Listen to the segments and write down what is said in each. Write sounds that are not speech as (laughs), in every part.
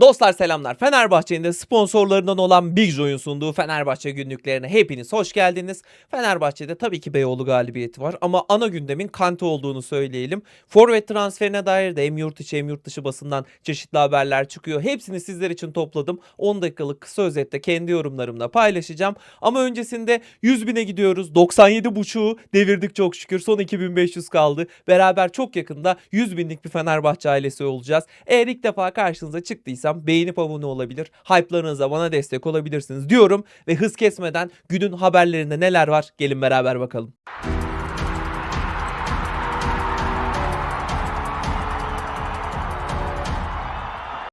Dostlar selamlar. Fenerbahçe'nin de sponsorlarından olan Big Joy'un sunduğu Fenerbahçe günlüklerine hepiniz hoş geldiniz. Fenerbahçe'de tabii ki Beyoğlu galibiyeti var ama ana gündemin Kante olduğunu söyleyelim. Forvet transferine dair de hem yurt içi hem yurt dışı basından çeşitli haberler çıkıyor. Hepsini sizler için topladım. 10 dakikalık kısa özette kendi yorumlarımla paylaşacağım. Ama öncesinde 100 bine gidiyoruz. 97.5'u devirdik çok şükür. Son 2500 kaldı. Beraber çok yakında 100 binlik bir Fenerbahçe ailesi olacağız. Eğer ilk defa karşınıza çıktıysam beğenip abone olabilir. Hype'larınızla bana destek olabilirsiniz diyorum. Ve hız kesmeden günün haberlerinde neler var gelin beraber bakalım.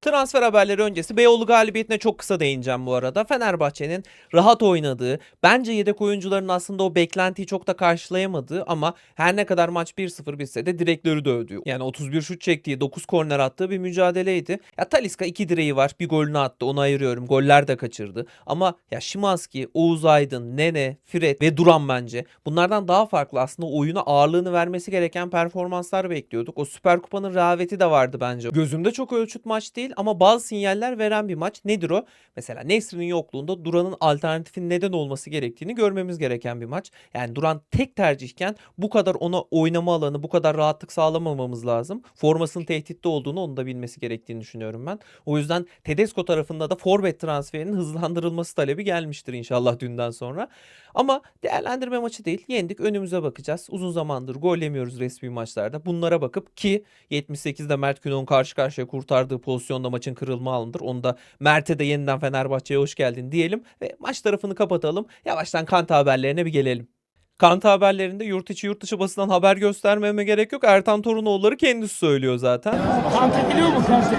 Transfer haberleri öncesi Beyoğlu galibiyetine çok kısa değineceğim bu arada. Fenerbahçe'nin rahat oynadığı, bence yedek oyuncuların aslında o beklentiyi çok da karşılayamadığı ama her ne kadar maç 1-0 bitse de direkleri dövdüğü. Yani 31 şut çektiği, 9 korner attığı bir mücadeleydi. Ya Taliska 2 direği var, bir golünü attı, onu ayırıyorum. Goller de kaçırdı. Ama ya Şimanski, Oğuz Aydın, Nene, Fred ve Duran bence bunlardan daha farklı aslında oyuna ağırlığını vermesi gereken performanslar bekliyorduk. O Süper Kupa'nın rehaveti de vardı bence. Gözümde çok ölçüt maç değil ama bazı sinyaller veren bir maç. Nedir o? Mesela Nesri'nin yokluğunda Duran'ın alternatifin neden olması gerektiğini görmemiz gereken bir maç. Yani Duran tek tercihken bu kadar ona oynama alanı, bu kadar rahatlık sağlamamamız lazım. Formasının tehditte olduğunu onu da bilmesi gerektiğini düşünüyorum ben. O yüzden Tedesco tarafında da forvet transferinin hızlandırılması talebi gelmiştir inşallah dünden sonra. Ama değerlendirme maçı değil. Yendik önümüze bakacağız. Uzun zamandır gol yemiyoruz resmi maçlarda. Bunlara bakıp ki 78'de Mert Günok'un karşı karşıya kurtardığı pozisyonda maçın kırılma anıdır. Onu da Mert'e de yeniden Fenerbahçe'ye hoş geldin diyelim. Ve maç tarafını kapatalım. Yavaştan Kante haberlerine bir gelelim. Kante haberlerinde yurt içi yurt dışı basından haber göstermeme gerek yok. Ertan Torunoğulları kendisi söylüyor zaten. Kante biliyor mu Kante?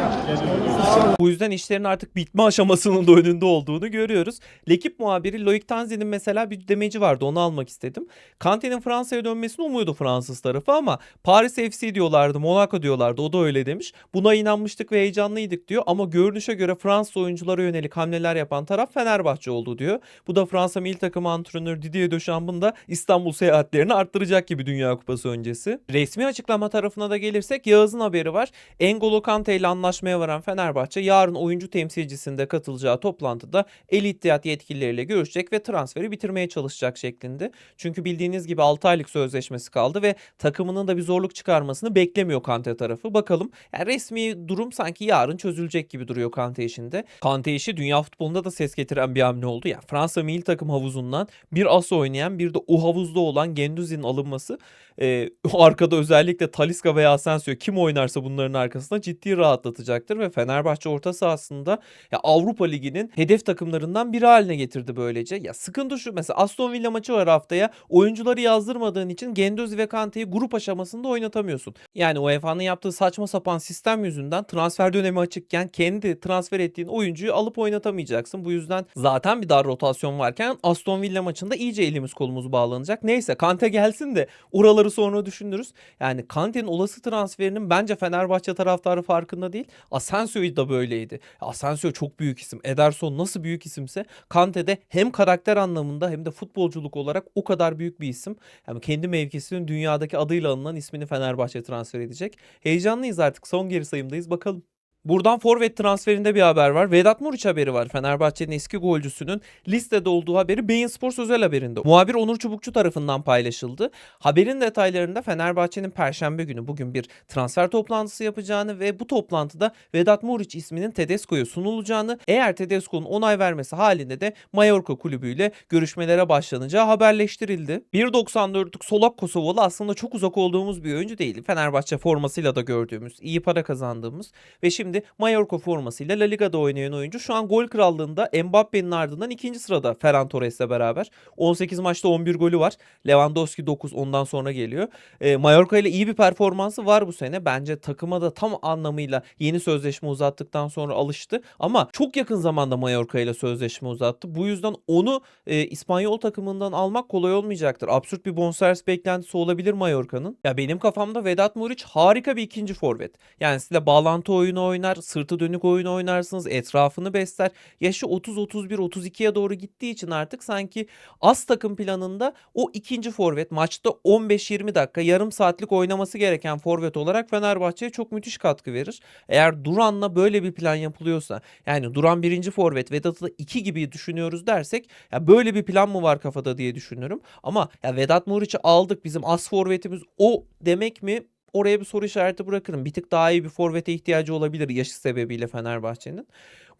Bu yüzden işlerin artık bitme aşamasının da önünde olduğunu görüyoruz. Lekip muhabiri Loic Tanzi'nin mesela bir demeci vardı onu almak istedim. Kante'nin Fransa'ya dönmesini umuyordu Fransız tarafı ama Paris FC diyorlardı, Monaco diyorlardı o da öyle demiş. Buna inanmıştık ve heyecanlıydık diyor ama görünüşe göre Fransız oyunculara yönelik hamleler yapan taraf Fenerbahçe oldu diyor. Bu da Fransa milli takımı antrenörü Didier Deschamps' da İstanbul seyahatlerini arttıracak gibi Dünya Kupası öncesi. Resmi açıklama tarafına da gelirsek Yağız'ın haberi var. Engolo Kante ile anlaşmaya varan Fenerbahçe yarın oyuncu temsilcisinde katılacağı toplantıda El İttihad yetkilileriyle görüşecek ve transferi bitirmeye çalışacak şeklinde. Çünkü bildiğiniz gibi 6 aylık sözleşmesi kaldı ve takımının da bir zorluk çıkarmasını beklemiyor Kante tarafı. Bakalım yani resmi durum sanki yarın çözülecek gibi duruyor Kante işinde. Kante işi dünya futbolunda da ses getiren bir hamle oldu. Yani Fransa milli takım havuzundan bir as oynayan bir de o havuzda olan Genduzi'nin alınması e, (laughs) arkada özellikle Talisca veya Asensio kim oynarsa bunların arkasında ciddi rahatlatacaktır ve Fenerbahçe orta sahasında ya Avrupa Ligi'nin hedef takımlarından biri haline getirdi böylece. Ya sıkıntı şu mesela Aston Villa maçı var haftaya. Oyuncuları yazdırmadığın için Genduzi ve Kante'yi grup aşamasında oynatamıyorsun. Yani UEFA'nın yaptığı saçma sapan sistem yüzünden transfer dönemi açıkken kendi transfer ettiğin oyuncuyu alıp oynatamayacaksın. Bu yüzden zaten bir dar rotasyon varken Aston Villa maçında iyice elimiz kolumuz bağlanacak. Neyse Kante gelsin de oraları sonra düşünürüz. Yani Kante'nin olası transferinin bence Fenerbahçe taraftarı farkında değil. Asensio'yu da böyleydi. Asensio çok büyük isim. Ederson nasıl büyük isimse Kante de hem karakter anlamında hem de futbolculuk olarak o kadar büyük bir isim. Yani kendi mevkisinin dünyadaki adıyla anılan ismini Fenerbahçe transfer edecek. Heyecanlıyız artık. Son geri sayımdayız. Bakalım. Buradan forvet transferinde bir haber var. Vedat Muriç haberi var. Fenerbahçe'nin eski golcüsünün listede olduğu haberi Bein Sports özel haberinde. Muhabir Onur Çubukçu tarafından paylaşıldı. Haberin detaylarında Fenerbahçe'nin perşembe günü bugün bir transfer toplantısı yapacağını ve bu toplantıda Vedat Muriç isminin Tedesco'ya sunulacağını, eğer Tedesco'nun onay vermesi halinde de Mallorca kulübüyle görüşmelere başlanacağı haberleştirildi. 1.94'lük solak Kosovalı aslında çok uzak olduğumuz bir oyuncu değil. Fenerbahçe formasıyla da gördüğümüz, iyi para kazandığımız ve şimdi Mallorca formasıyla La Liga'da oynayan oyuncu şu an gol krallığında Mbappe'nin ardından ikinci sırada Ferran Torres'le beraber. 18 maçta 11 golü var. Lewandowski 9 ondan sonra geliyor. E, Mallorca ile iyi bir performansı var bu sene. Bence takıma da tam anlamıyla yeni sözleşme uzattıktan sonra alıştı. Ama çok yakın zamanda Mallorca ile sözleşme uzattı. Bu yüzden onu e, İspanyol takımından almak kolay olmayacaktır. Absürt bir bonservis beklentisi olabilir Mallorca'nın. Ya benim kafamda Vedat Muriç harika bir ikinci forvet. Yani size bağlantı oyunu oynar oynar, sırtı dönük oyun oynarsınız, etrafını besler. Yaşı 30-31-32'ye doğru gittiği için artık sanki az takım planında o ikinci forvet maçta 15-20 dakika yarım saatlik oynaması gereken forvet olarak Fenerbahçe'ye çok müthiş katkı verir. Eğer Duran'la böyle bir plan yapılıyorsa yani Duran birinci forvet Vedat'ı da iki gibi düşünüyoruz dersek ya böyle bir plan mı var kafada diye düşünürüm. Ama ya Vedat Muriç'i aldık bizim as forvetimiz o demek mi? Oraya bir soru işareti bırakırım. Bir tık daha iyi bir forvete ihtiyacı olabilir yaşı sebebiyle Fenerbahçe'nin.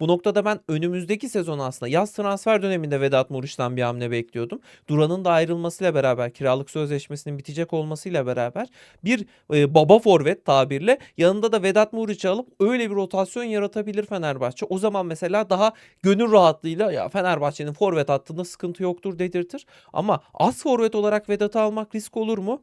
Bu noktada ben önümüzdeki sezon aslında yaz transfer döneminde Vedat Muriç'ten bir hamle bekliyordum. Duran'ın da ayrılmasıyla beraber kiralık sözleşmesinin bitecek olmasıyla beraber bir e, baba forvet tabirle yanında da Vedat Muriç'i alıp öyle bir rotasyon yaratabilir Fenerbahçe. O zaman mesela daha gönül rahatlığıyla ya Fenerbahçe'nin forvet hattında sıkıntı yoktur dedirtir. Ama az forvet olarak Vedat'ı almak risk olur mu?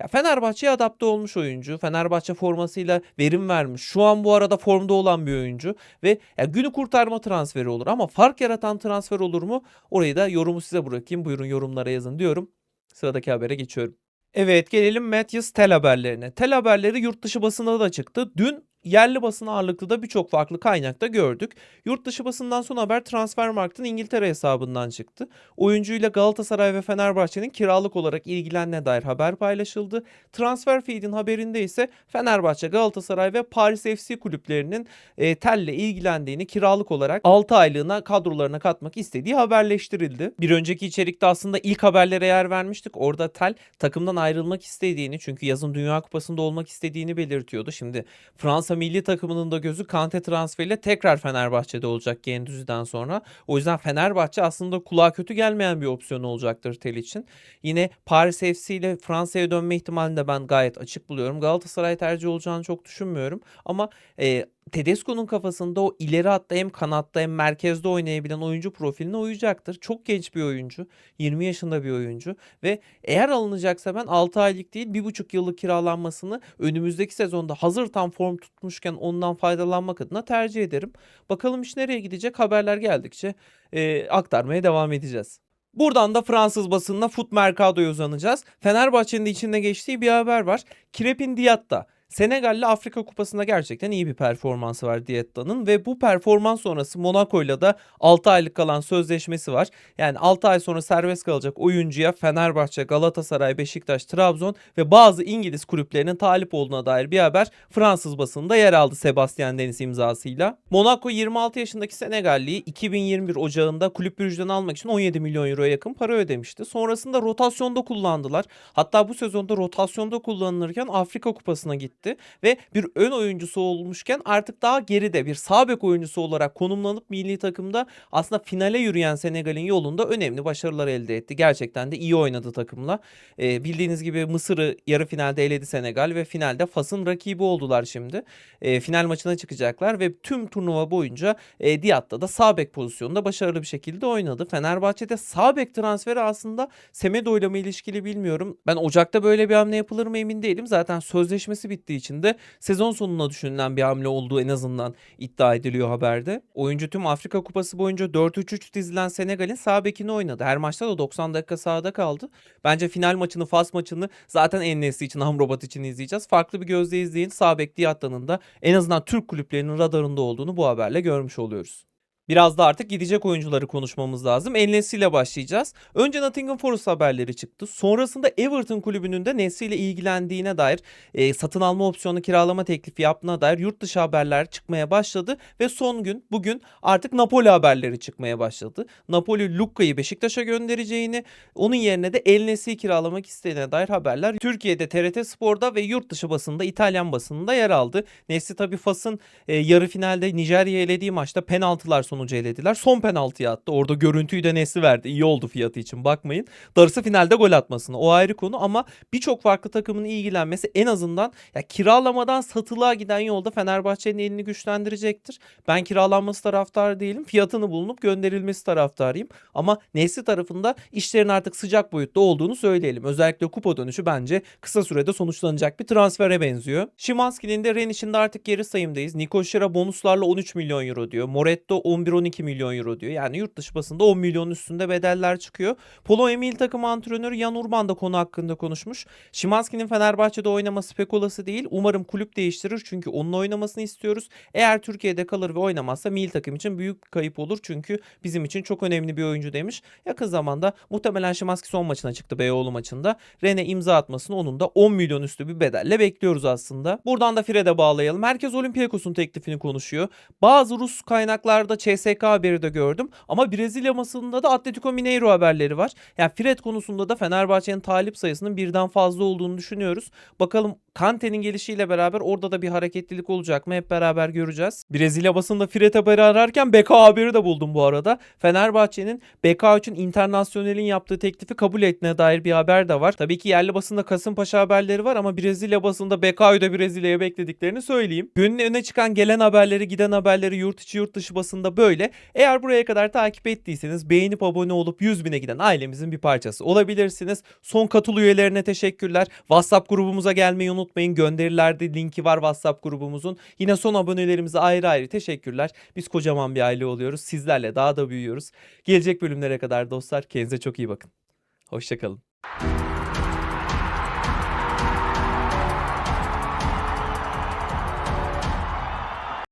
Ya Fenerbahçe'ye adapte olmuş oyuncu. Fenerbahçe formasıyla verim vermiş. Şu an bu arada formda olan bir oyuncu ve ya günü kurtarma transferi olur ama fark yaratan transfer olur mu? Orayı da yorumu size bırakayım. Buyurun yorumlara yazın diyorum. Sıradaki habere geçiyorum. Evet gelelim Matthews tel haberlerine. Tel haberleri yurt dışı basında da çıktı. Dün yerli basın ağırlıklı da birçok farklı kaynakta gördük. Yurt dışı basından son haber Transfermarkt'ın İngiltere hesabından çıktı. Oyuncuyla Galatasaray ve Fenerbahçe'nin kiralık olarak ilgilenene dair haber paylaşıldı. Transfer Feed'in haberinde ise Fenerbahçe, Galatasaray ve Paris FC kulüplerinin e, telle ilgilendiğini kiralık olarak 6 aylığına kadrolarına katmak istediği haberleştirildi. Bir önceki içerikte aslında ilk haberlere yer vermiştik. Orada tel takımdan ayrılmak istediğini çünkü yazın Dünya Kupası'nda olmak istediğini belirtiyordu. Şimdi Fransa milli takımının da gözü Kante transferiyle tekrar Fenerbahçe'de olacak Gendüzi'den sonra. O yüzden Fenerbahçe aslında kulağa kötü gelmeyen bir opsiyon olacaktır Tel için. Yine Paris FC ile Fransa'ya dönme ihtimalini de ben gayet açık buluyorum. Galatasaray tercih olacağını çok düşünmüyorum. Ama e, Tedesco'nun kafasında o ileri hatta hem kanatta hem merkezde oynayabilen oyuncu profiline uyacaktır. Çok genç bir oyuncu. 20 yaşında bir oyuncu. Ve eğer alınacaksa ben 6 aylık değil 1,5 yıllık kiralanmasını önümüzdeki sezonda hazır tam form tutmuşken ondan faydalanmak adına tercih ederim. Bakalım iş nereye gidecek haberler geldikçe e, aktarmaya devam edeceğiz. Buradan da Fransız basınına Foot Mercado'ya uzanacağız. Fenerbahçe'nin de içinde geçtiği bir haber var. Krepin Diatta Senegal'le Afrika Kupası'nda gerçekten iyi bir performansı var Dietta'nın ve bu performans sonrası Monaco'yla da 6 aylık kalan sözleşmesi var. Yani 6 ay sonra serbest kalacak oyuncuya Fenerbahçe, Galatasaray, Beşiktaş, Trabzon ve bazı İngiliz kulüplerinin talip olduğuna dair bir haber Fransız basında yer aldı Sebastian Deniz imzasıyla. Monaco 26 yaşındaki Senegalliyi 2021 Ocağında kulüp bürücüden almak için 17 milyon euroya yakın para ödemişti. Sonrasında rotasyonda kullandılar. Hatta bu sezonda rotasyonda kullanılırken Afrika Kupası'na gitti gitti ve bir ön oyuncusu olmuşken artık daha geride bir sağ bek oyuncusu olarak konumlanıp milli takımda aslında finale yürüyen Senegal'in yolunda önemli başarılar elde etti. Gerçekten de iyi oynadı takımla. Ee, bildiğiniz gibi Mısır'ı yarı finalde eledi Senegal ve finalde Fas'ın rakibi oldular şimdi. Ee, final maçına çıkacaklar ve tüm turnuva boyunca e, Diatta da sağ bek pozisyonunda başarılı bir şekilde oynadı. Fenerbahçe'de sağ bek transferi aslında Semedo ile mi ilişkili bilmiyorum. Ben Ocak'ta böyle bir hamle yapılır mı emin değilim. Zaten sözleşmesi bitti ettiği için de sezon sonuna düşünülen bir hamle olduğu en azından iddia ediliyor haberde. Oyuncu tüm Afrika Kupası boyunca 4-3-3 dizilen Senegal'in sağ bekini oynadı. Her maçta da 90 dakika sahada kaldı. Bence final maçını, Fas maçını zaten en nesli için, Amrabat için izleyeceğiz. Farklı bir gözle izleyin. Sağ bek Diatta'nın en azından Türk kulüplerinin radarında olduğunu bu haberle görmüş oluyoruz. Biraz da artık gidecek oyuncuları konuşmamız lazım. El ile başlayacağız. Önce Nottingham Forest haberleri çıktı. Sonrasında Everton kulübünün de Nesri ile ilgilendiğine dair e, satın alma opsiyonu kiralama teklifi yaptığına dair yurt dışı haberler çıkmaya başladı. Ve son gün bugün artık Napoli haberleri çıkmaya başladı. Napoli Lukka'yı Beşiktaş'a göndereceğini, onun yerine de El Nesri'yi kiralamak istediğine dair haberler Türkiye'de TRT Spor'da ve yurt dışı basında İtalyan basınında yer aldı. Nesri tabii Fas'ın e, yarı finalde Nijerya'yı elediği maçta penaltılar sonucu sonucu elediler. Son penaltıyı attı. Orada görüntüyü de Nesli verdi. İyi oldu fiyatı için bakmayın. Darısı finalde gol atmasını. O ayrı konu ama birçok farklı takımın ilgilenmesi en azından ya kiralamadan satılığa giden yolda Fenerbahçe'nin elini güçlendirecektir. Ben kiralanması taraftarı değilim. Fiyatını bulunup gönderilmesi taraftarıyım. Ama Nesli tarafında işlerin artık sıcak boyutta olduğunu söyleyelim. Özellikle kupa dönüşü bence kısa sürede sonuçlanacak bir transfere benziyor. Şimanski'nin de Ren içinde artık geri sayımdayız. Niko Şira bonuslarla 13 milyon euro diyor. Moretto 11 11-12 milyon euro diyor. Yani yurt dışı basında 10 milyonun üstünde bedeller çıkıyor. Polo Emil takım antrenörü Jan Urban da konu hakkında konuşmuş. Şimanski'nin Fenerbahçe'de oynaması pek olası değil. Umarım kulüp değiştirir çünkü onun oynamasını istiyoruz. Eğer Türkiye'de kalır ve oynamazsa milli takım için büyük kayıp olur. Çünkü bizim için çok önemli bir oyuncu demiş. Yakın zamanda muhtemelen Şimanski son maçına çıktı Beyoğlu maçında. Rene imza atmasını onun da 10 milyon üstü bir bedelle bekliyoruz aslında. Buradan da Fred'e bağlayalım. Herkes Olympiakos'un teklifini konuşuyor. Bazı Rus kaynaklarda CSK haberi de gördüm. Ama Brezilya basınında da Atletico Mineiro haberleri var. Yani Fred konusunda da Fenerbahçe'nin talip sayısının birden fazla olduğunu düşünüyoruz. Bakalım Kante'nin gelişiyle beraber orada da bir hareketlilik olacak mı hep beraber göreceğiz. Brezilya basında Fred haberi ararken BK haberi de buldum bu arada. Fenerbahçe'nin BK için internasyonelin yaptığı teklifi kabul ettiğine dair bir haber de var. Tabii ki yerli basında Kasımpaşa haberleri var ama Brezilya basında BK'yı da Brezilya'ya beklediklerini söyleyeyim. Günün öne çıkan gelen haberleri, giden haberleri yurt içi yurt dışı basında böyle. Eğer buraya kadar takip ettiyseniz beğenip abone olup 100 bine giden ailemizin bir parçası olabilirsiniz. Son katıl üyelerine teşekkürler. WhatsApp grubumuza gelmeyi unutmayın. Gönderilerde linki var WhatsApp grubumuzun. Yine son abonelerimize ayrı ayrı teşekkürler. Biz kocaman bir aile oluyoruz. Sizlerle daha da büyüyoruz. Gelecek bölümlere kadar dostlar kendinize çok iyi bakın. Hoşçakalın.